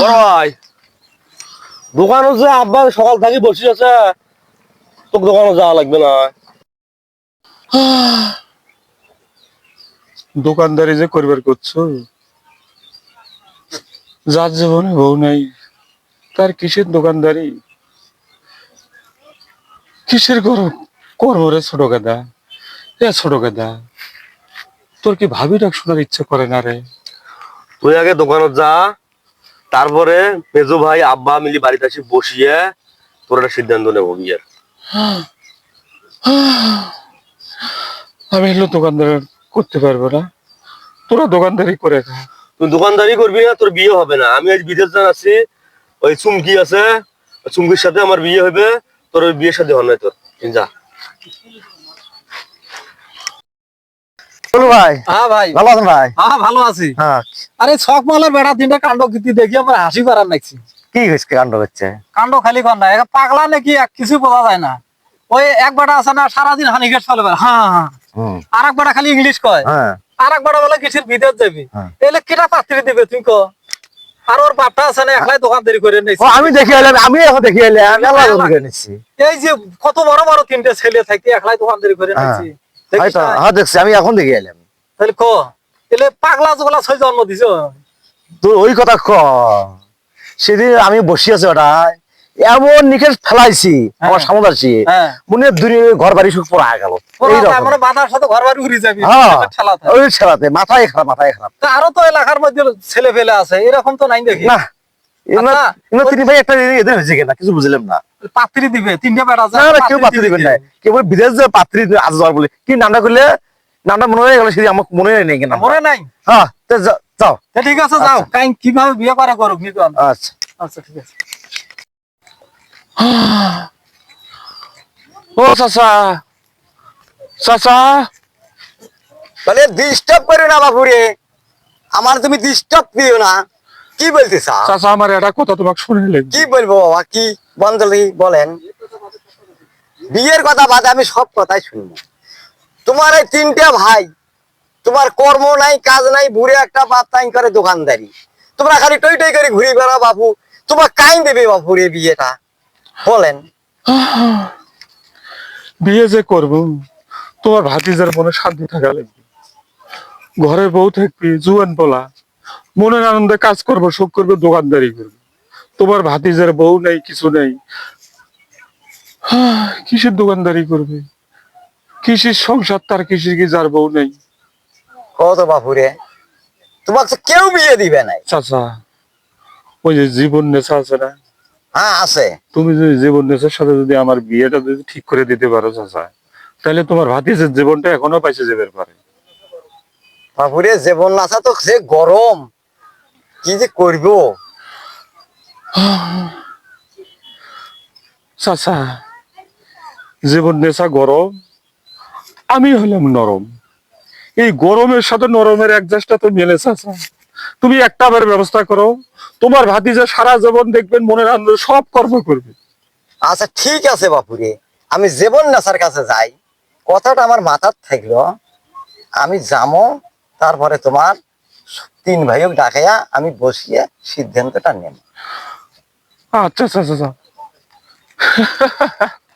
বড় ভাই। দোকানে যে আব্বা সকাল থেকে বসে আছে তোকে দোকানে যাওয়া লাগবে না। দোকানদারি যে করবার করছ যার জীবনে বউ নাই তার কিসের দোকানদারি? কিসের গরম কর্মরে ছোট গাদা। এ ছোট গাদা তোর কি ভাবি ডাক শোনার ইচ্ছে করে না রে? তুই আগে দোকানে যা তারপরে মেজো ভাই আব্বা মিলি বাড়িতে আসি বসিয়ে তোর একটা সিদ্ধান্ত নেব বিয়ের। আমি হলো দোকানদার করতে পারব না। তোরা দোকানদারি করে খা। তুই দোকানদারি করবি না তোর বিয়ে হবে না। আমি আজ বিদেশ যান আছি ওই চুমকি আছে চুমকির সাথে আমার বিয়ে হবে তোর ওই বিয়ের সাথে হয় না তোর। যা। বলো ভাই। হ্যাঁ ভাই। ভালো আছেন ভাই? হ্যাঁ ভালো আছি। হ্যাঁ। আরে ছক মালের বেড়া তিনটা কাণ্ড দেখি আমার হাসি পারার নাকছি কি হয়েছে কাণ্ড হচ্ছে? কাণ্ড খালি কর না পাগলা নাকি এক কিছু বোঝা যায় না। ওই এক বেটা আছে না সারাদিন হানি গেট চলে হ্যাঁ হ্যাঁ। আর এক বেটা খালি ইংলিশ কয়। আর এক বেটা বলে যাবি। এলে কেটা পাত্রী দিবে তুই ক? আর ওর বাপটা আছে না একলাই করে আমি দেখে এলাম আমি এখন দেখে এলাম আমি আল্লাহ দেখে নিচ্ছি এই যে কত বড় বড় তিনটে ছেলে থাকতে একলাই দোকান দেরি করে। নিয়েছি? হ্যাঁ দেখছি আমি এখন দেখে এলাম। তাহলে ক? পাগলা জগলা ছয় জন্ম দিছ? তুই ওই কথা ক। সেদিন আমি বসে আছি ওটা এমন নিকেশ ফেলাইছি আমার সামনে আছি হ্যাঁ। মনে হয় দুনিয়া ঘর বাড়ি সুখ পড়া গেল। মানে বাধার সাথে ঘর বাড়ি ঘুরে যাবি হ্যাঁ ওই ছেলাতে মাথায় খারাপ মাথায় খারাপ। আরও তো এলাকার মধ্যে ছেলে ফেলে আছে এরকম তো নাই দেখি। না তিনি ভাই একটা এদের হয়েছে কিনা কিছু বুঝলাম না। পাত্রী দিবে তিনটে বেড়া না না কেউ পাত্রী দিবেন না। কেবল বিদেশ যে পাত্রী আজ যাওয়ার বলে। কি নামটা করলে? নামটা মনে হয়ে গেল সেদিন আমার মনে হয় নেই কিনা। মনে নাই? হ্যাঁ যাও। ঠিক আছে যাও। কাই কীভাবে বিয়ে করে করুক আচ্ছা। আচ্ছা ঠিক আছে। ও চাচা। চাচা। তাহলে ডিস্টার্ব করো না আমার তুমি ডিস্টার্ব দিও না। কি বলতে চাচা আমার একটা কথা তোমাকে শুনে কি বলব বাবা কি বন্ধলি বলেন? বিয়ের কথা বাদে আমি সব কথাই শুনব। তোমার এই তিনটে ভাই তোমার কর্ম নাই কাজ নাই বুড়ে একটা বাপ তাই করে দোকানদারি। তোমরা খালি টই টই করে ঘুরে বেড়া বাপু। তোমার কাই দেবে বাপুরে বিয়েটা? বলেন। বিয়ে যে করব তোমার ভাতিজার মনে শান্তি থাকা লাগবে। ঘরে বউ থাকবি জুয়ান পোলা। মনের আনন্দে কাজ করব সুখ করবে দোকানদারি করবে। তোমার ভাতিজার বউ নেই কিছু নেই। কিসের দোকানদারি করবে? কিসের সংসার তার কিসের কি যার বউ নেই? কত বাপুরে তোমাকে কেউ বিয়ে দিবে নাই? চাচা ওই যে জীবন নেশা আছে না? হ্যাঁ আছে। তুমি যদি জীবন নেশার সাথে যদি আমার বিয়েটা যদি ঠিক করে দিতে পারো চাচা তাহলে তোমার ভাতিজের জীবনটা এখনও পাইছে যাবে পারে। বাপুরে জীবন নাচা তো সে গরম। কি যে করব? চাচা জীবন নেশা গরম আমি হলাম নরম। এই গরমের সাথে নরমের অ্যাডজাস্টটা তো মেলে চাচা। তুমি একটা বার ব্যবস্থা করো তোমার ভাতিজা সারা জীবন দেখবেন মনের আনন্দ সব কর্ম করবে। আচ্ছা ঠিক আছে বাপুরে আমি জীবন নাচার কাছে যাই। কথাটা আমার মাথার থাকল আমি যাব তারপরে তোমার তিন ভাইও ডাকাইয়া আমি বসিয়ে সিদ্ধান্তটা নেব। আচ্ছা আচ্ছা আচ্ছা